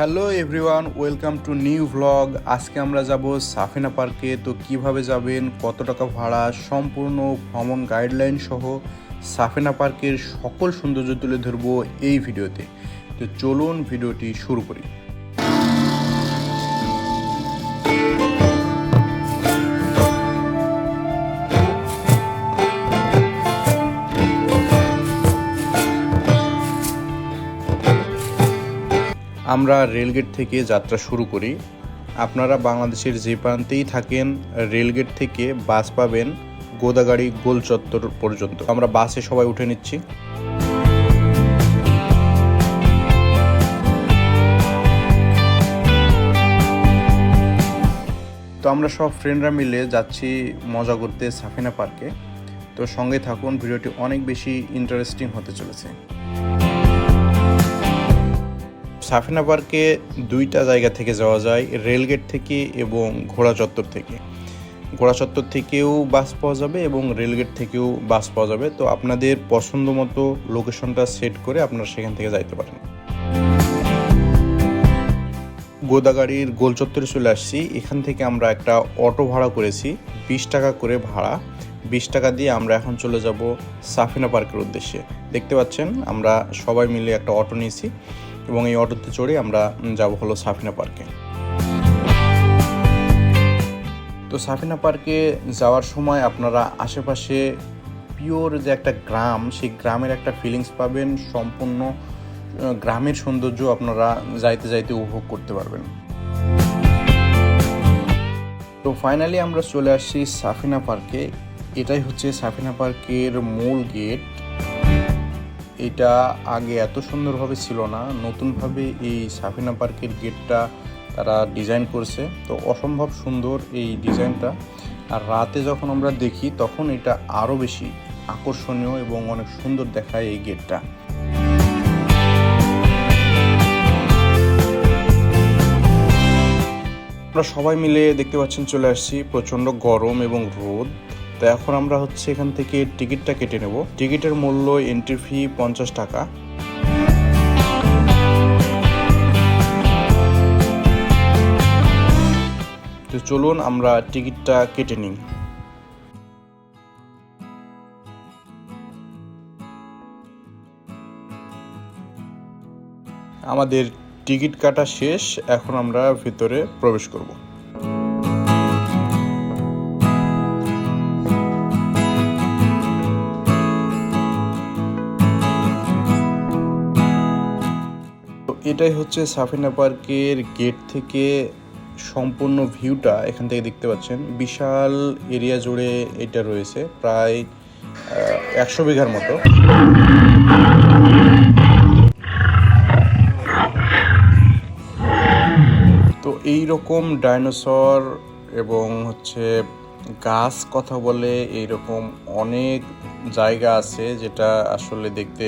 Hello everyone, welcome to new vlog আজকে আমরা যাব সাফিনা পার্কে। তো কীভাবে যাবেন, কত টাকা ভাড়া, সম্পূর্ণ ভ্রমণ গাইডলাইন সহ সাফিনা পার্কের সকল সৌন্দর্য তুলে ধরবো এই ভিডিওতে। তো চলুন ভিডিওটি শুরু করি। আমরা রেলগেট থেকে যাত্রা শুরু করি। আপনারা বাংলাদেশের যে প্রান্তেই থাকেন, রেলগেট থেকে বাস পাবেন গোদাগাড়ি গোল চত্বর পর্যন্ত। আমরা বাসে সবাই উঠে নিচ্ছি। তো আমরা সব ফ্রেন্ডরা মিলে যাচ্ছি মজা করতে সাফিনা পার্কে। তো সঙ্গে থাকুন, ভিডিওটি অনেক বেশি ইন্টারেস্টিং হতে চলেছে। সাফিনা পার্কে দুইটা জায়গা থেকে যাওয়া যায়, রেলগেট থেকে এবং ঘোড়া চত্বর থেকে। ঘোড়া চত্বর থেকেও বাস পাওয়া যাবে এবং রেলগেট থেকেও বাস পাওয়া যাবে। তো আপনাদের পছন্দ মতো লোকেশনটা সেট করে আপনারা সেখান থেকে যাইতে পারেন। গোদাগাড়ির গোল চত্বরে চলে আসছি। এখান থেকে আমরা একটা অটো ভাড়া করেছি, বিশ টাকা করে ভাড়া। বিশ টাকা দিয়ে আমরা এখন চলে যাব সাফিনা পার্কের উদ্দেশ্যে। দেখতে পাচ্ছেন, আমরা সবাই মিলে একটা অটো নিয়েছি। এবং এই অটোতে চড়ে আমরা যাব হলো সাফিনা পার্কে। তো সাফিনা পার্কে যাওয়ার সময় আপনারা আশেপাশে পিওর যে একটা গ্রাম, সেই গ্রামের একটা ফিলিংস পাবেন, সম্পূর্ণ গ্রামের সৌন্দর্য আপনারা যাইতে যাইতে উপভোগ করতে পারবেন। তো ফাইনালি আমরা চলে আসছি সাফিনা পার্কে। এটাই হচ্ছে সাফিনা পার্কের মূল গেট এটা আগে এত সুন্দরভাবে ছিল না। নতুনভাবে এই সাফিনা পার্কের গেটটা তারা ডিজাইন করছে। তো অসম্ভব সুন্দর এই ডিজাইনটা। আর রাতে যখন আমরা দেখি, তখন এটা আরও বেশি আকর্ষণীয় এবং অনেক সুন্দর দেখায় এই গেটটা। আমরা সবাই মিলে দেখতে পাচ্ছেন, চলে আসছি প্রচণ্ড গরম এবং রোদ। তো এখন আমরা হচ্ছে এখান থেকে টিকিটটা কেটে নেব। টিকিটের মূল্য এন্ট্রি ফি পঞ্চাশ টাকা। তো চলুন আমরা টিকিটটা কেটে নিই। আমাদের টিকিট কাটা শেষ, এখন আমরা ভিতরে প্রবেশ করব। এটাই হচ্ছে সাফিনা পার্কের গেট থেকে সম্পূর্ণ ভিউটা এখান থেকে দেখতে পাচ্ছেন। বিশাল এরিয়া জুড়ে এটা রয়েছে, প্রায় একশো বিঘার মতো। তো এই রকম ডাইনোসর এবং হচ্ছে গাছ কথা বলে এইরকম অনেক জায়গা আছে যেটা আসলে দেখতে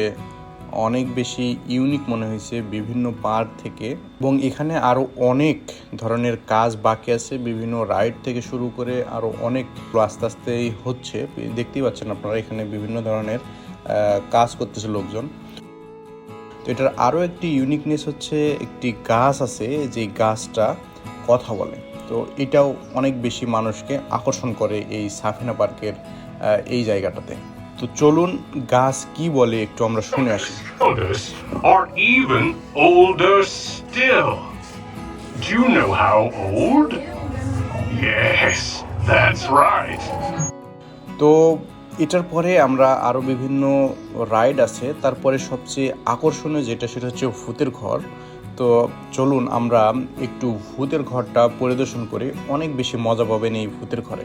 অনেক বেশি ইউনিক মনে হয়েছে বিভিন্ন পার্ক থেকে এবং এখানে আরও অনেক ধরনের কাজ বাকি আছে, বিভিন্ন রাইড থেকে শুরু করে আরও অনেক আস্তে আস্তেই হচ্ছে। দেখতেই পাচ্ছেন আপনারা এখানে বিভিন্ন ধরনের কাজ করতেছে লোকজন। তো এটার আরও একটি ইউনিকনেস হচ্ছে একটি গাছ আছে, যে গাছটা কথা বলে। তো এটাও অনেক বেশি মানুষকে আকর্ষণ করে এই সাফিনা পার্কের এই জায়গাটাতে। তো চলুন গাছ কি বলে একটু আমরা শুনে আসি are even older still. Do you know how old? Yes, that's right. তো এটার পরে আমরা আরও বিভিন্ন রাইড আছে তারপরে সবচেয়ে আকর্ষণীয় যেটা সেটা হচ্ছে ভূতের ঘর তো চলুন আমরা একটু ভূতের ঘরটা পরিদর্শন করে অনেক বেশি মজা পাবেন এই ভূতের ঘরে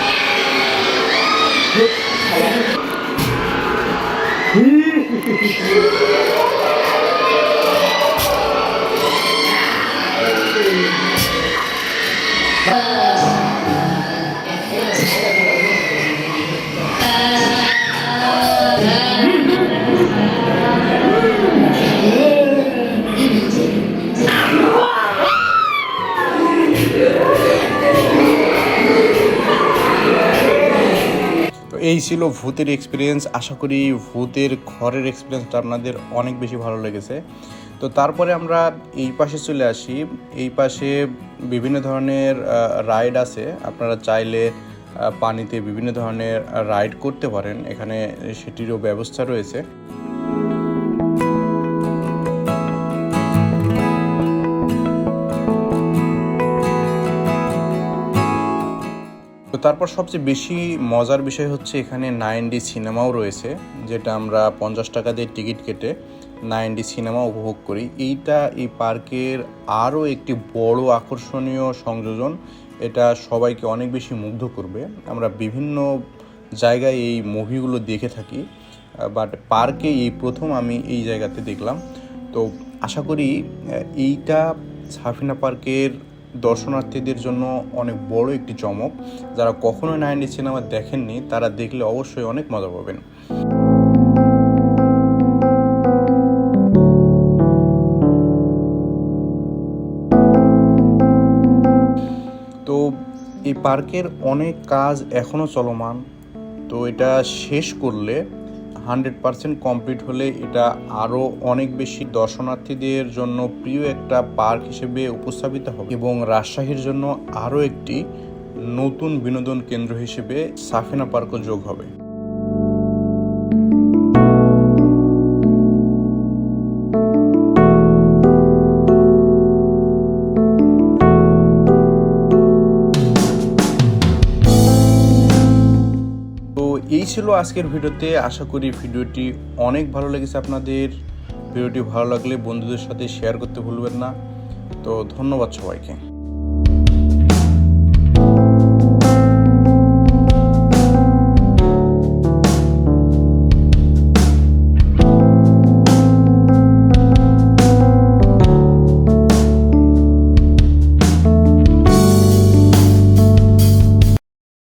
na. ছিল ভূতের এক্সপিরিয়েন্স আশা করি ভূতের ঘরের এক্সপিরিয়েন্সটা আপনাদের অনেক বেশি ভালো লেগেছে। তো তারপরে আমরা এই পাশে চলে আসি। এই পাশে বিভিন্ন ধরনের রাইড আছে। আপনারা চাইলে পানিতে বিভিন্ন ধরনের রাইড করতে পারেন। এখানে সেটিরও ব্যবস্থা রয়েছে। তারপর সবচেয়ে বেশি মজার বিষয় হচ্ছে এখানে নাইন ডি সিনেমাও রয়েছে, যেটা আমরা পঞ্চাশ টাকা দিয়ে টিকিট কেটে নাইন ডি সিনেমা উপভোগ করি। এইটা এই পার্কের আরও একটি বড় আকর্ষণীয় সংযোজন, এটা সবাইকে অনেক বেশি মুগ্ধ করবে। আমরা বিভিন্ন জায়গায় এই মুভিগুলো দেখে থাকি, বাট পার্কে এই প্রথম আমি এই জায়গাতে দেখলাম। তো আশা করি এইটা সাফিনা পার্কের দর্শনার্থীদের জন্য অনেক বড় একটি চমক। যারা কখনো নাইনটি সিনেমা দেখেননি, তারা দেখলে অবশ্যই অনেক মজা পাবেন। তো এই পার্কের অনেক কাজ এখনও চলমান। তো এটা শেষ করলে হান্ড্রেড পারসেন্ট কমপ্লিট হলে এটা আরও অনেক বেশি দর্শনার্থীদের জন্য প্রিয় একটা পার্ক হিসেবে উপস্থাপিত হবে এবং রাজশাহীর জন্য আরও একটি নতুন বিনোদন কেন্দ্র হিসেবে সাফিনা পার্কও যোগ হবে। এই ছিল আজকের ভিডিওতে। আশা করি ভিডিওটি অনেক ভালো লেগেছে আপনাদের। ভিডিওটি ভালো লাগলে বন্ধুদের সাথে শেয়ার করতে ভুলবেন না। তো ধন্যবাদ সবাইকে।